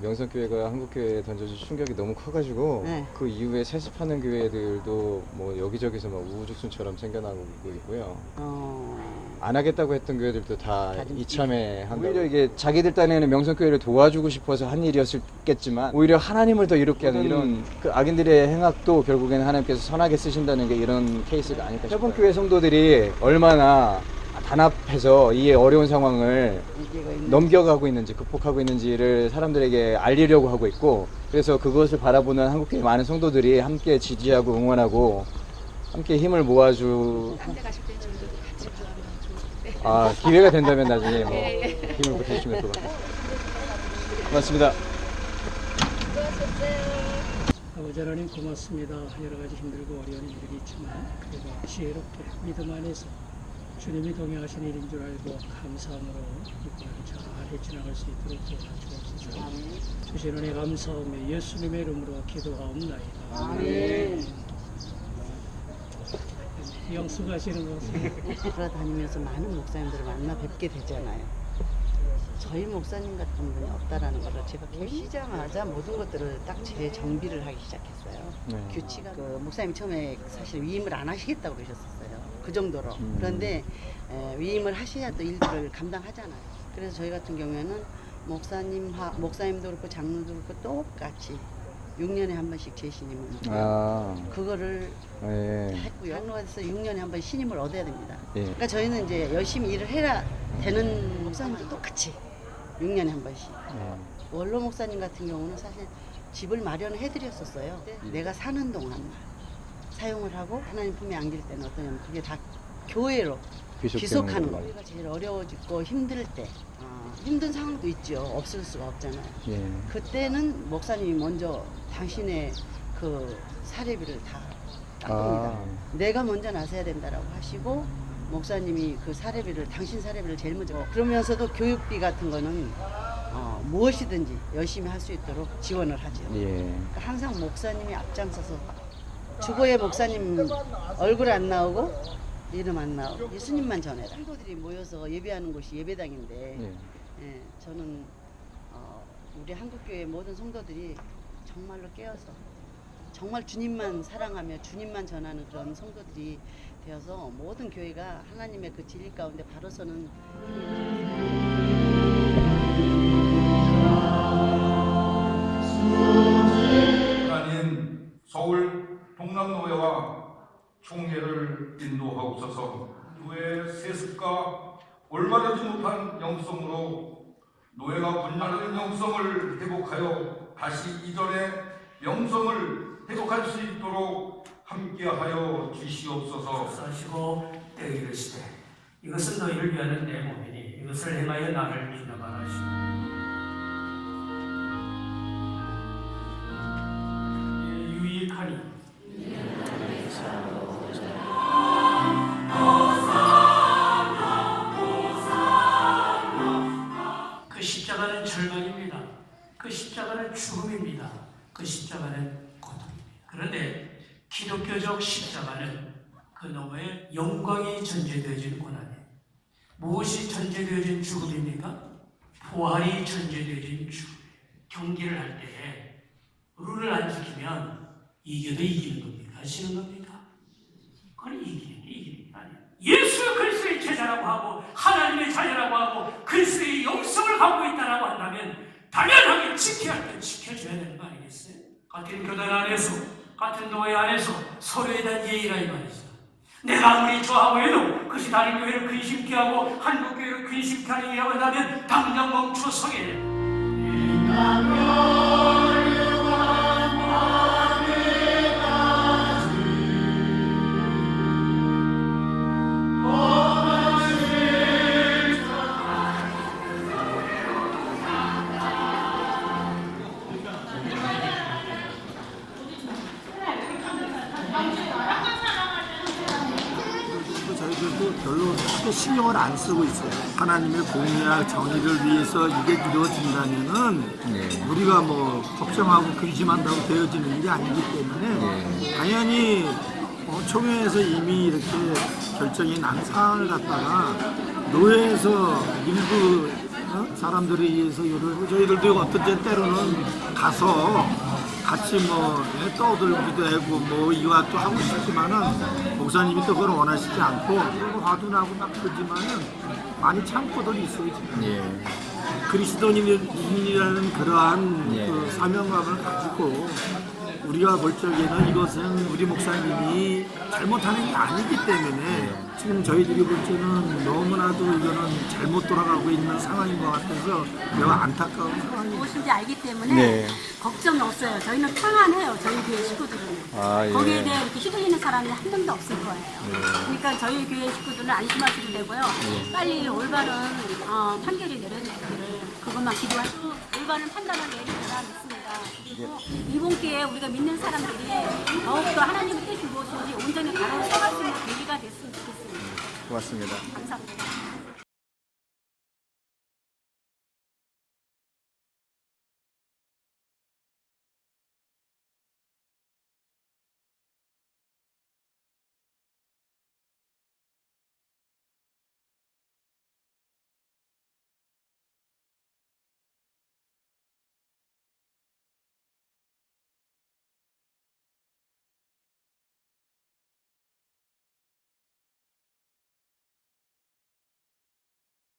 명성교회가 한국교회에 던져진 충격이 너무 커가지고 네. 그 이후에 세습하는 교회들도 뭐 여기저기서 막 우후죽순처럼 생겨나고 있고요. 어, 안 하겠다고 했던 교회들도 다 이참에 한다. 오히려 이게 자기들 딴에는 명성교회를 도와주고 싶어서 한 일이었겠지만 오히려 하나님을 더 이롭게 하는 이런 그 악인들의 행악도 결국에는 하나님께서 선하게 쓰신다는 게 이런 케이스가 아닐까 싶어요. 세번교회 성도들이 얼마나 단합해서 이 어려운 상황을 넘겨가고 있는지 극복하고 있는지를 사람들에게 알리려고 하고 있고 그래서 그것을 바라보는 한국교회 많은 성도들이 함께 지지하고 응원하고 함께 힘을 모아주. 아 기회가 된다면 나중에 뭐 힘을 보태주시면 또 고맙습니다. 아버지 하나님 고맙습니다. 여러 가지 힘들고 어려운 일들이 있지만 그래도 지혜롭게 믿음 안에서 주님이 동행하신 일인 줄 알고 감사함으로 이번을 잘 헤쳐나갈 수 있도록 도와주옵소서. 주신 은혜 감사하며 예수님의 이름으로 기도하옵나이다. 아멘. 영수가시는 것은 돌아다니면서 많은 목사님들을 만나 뵙게 되잖아요. 저희 목사님 같은 분이 없다라는 걸 제가 계시자마자 모든 것들을 딱 재정비를 하기 시작했어요. 네. 규칙은 그 목사님이 처음에 사실 위임을 안 하시겠다고 그러셨었어요. 그 정도로. 음. 그런데 에, 위임을 하셔야 또 일들을 감당하잖아요. 그래서 저희 같은 경우에는 목사님 하, 목사님도 그렇고 장로도 그렇고 똑같이 6년에 한 번씩 재신임을. 아 그거를 예. 했고요. 장로가 돼서 6년에 한 번 신임을 얻어야 됩니다. 예. 그러니까 저희는 이제 열심히 일을 해야 되는 목사님도 똑같이 6년에 한 번씩. 예. 원로 목사님 같은 경우는 사실 집을 마련을 해드렸었어요. 내가 사는 동안만 사용을 하고 하나님 품에 안길 때는 어떠냐면 그게 다 교회로 귀속하는. 거. 우리가 제일 어려워지고 힘들 때 어, 힘든 상황도 있죠. 없을 수가 없잖아요. 예. 그때는 목사님이 먼저 당신의 그 사례비를 다 닦습니다. 아. 내가 먼저 나서야 된다라고 하시고 목사님이 그 사례비를 당신 사례비를 제일 먼저 그러면서도 교육비 같은 거는 어, 무엇이든지 열심히 할 수 있도록 지원을 하죠. 예. 그러니까 항상 목사님이 앞장서서 주보에 목사님 얼굴 안 나오고 이름 안 나오고 예수님만 전해라. 성도들이 모여서 예배하는 곳이 예배당인데 예. 예, 저는 어, 우리 한국교회 모든 성도들이 정말로 깨어서 정말 주님만 사랑하며 주님만 전하는 그런 성도들이 되어서 모든 교회가 하나님의 그 진리 가운데 바로 서는 인도하옵소서 노예 세습과 올바르지 못한 영성으로 노예가 분열된 영성을 회복하여 다시 이전의 영성을 회복할 수 있도록 함께하여 주시옵소서. 하시고 때에 이르시되 이것은 너희를 위하는 내 몸이니 이것을 행하여 나를 기념하라 하시고 죽음입니다. 그 십자가는 고통입니다. 그런데 기독교적 십자가는 그 너머에 영광이 전제되어진 고난이에요. 무엇이 전제되어진 죽음입니까? 부활이 전제되어진 죽음. 경기를 할 때에 룰을 안 지키면 이겨도 이기는 겁니까? 지는 겁니까? 그건 이기는 게 이기는 게 아니에요. 예수 그리스도의 제자라고 하고 하나님의 자녀라고 하고 그리스도의 영성을 갖고 있다라고 당연하게 지켜야 할 때 지켜줘야 되는 거 아니겠어요? 같은 교단 안에서 같은 노예 안에서 서로에 대한 예의가 이 말이죠. 내가 아무리 좋아하고 해도 그것이 다른 교회를 근심케 하고 한국 교회를 근심케 하는 일이라고 한다면 당장 멈춰 서게 돼. 또 별로 크게 신경을 안 쓰고 있어요. 하나님의 공의와 정의를 위해서 이게 이루어진다면은 네. 우리가 뭐 걱정하고 근심한다고 되어지는 일이 아니기 때문에 당연히 어, 총회에서 이미 이렇게 결정이 난 사안을 갖다가 노회에서 일부 어? 사람들에 의해서 저희들도 어떤 때 때로는 가서 같이 뭐 예, 떠들기도 하고 뭐 이와 또 하고 싶지만은 목사님이 또 그걸 원하시지 않고 그리고 화도 나고 막 그러지만은 많이 참고들 있어요 지금. 예. 그리스도인이라는 그러한 예. 그 사명감을 가지고 우리가 볼 적에는 이것은 우리 목사님이 잘못하는 게 아니기 때문에 지금 저희들이 볼 때는 너무나도 이거는 잘못 돌아가고 있는 상황인 것 같아서 매우 안타까운 상황입니다. 무엇인지 알기 때문에 네. 걱정이 없어요. 저희는 평안해요. 저희 교회 식구들은. 아, 예. 거기에 대해 이렇게 휘둘리는 사람이 한 명도 없을 거예요. 그러니까 저희 교회 식구들은 안심하셔도 되고요. 빨리 올바른 어, 판결이 내려지기를 그것만 기도하고 올바른 판단을 내리리라 믿습니다. 그리고 이번 기회에 우리가 믿는 사람들이 더욱더 하나님의 뜻이 무엇인지 온전히 바로 서갈 수 있는 계기가 됐으면 좋겠습니다. 고맙습니다. 감사합니다.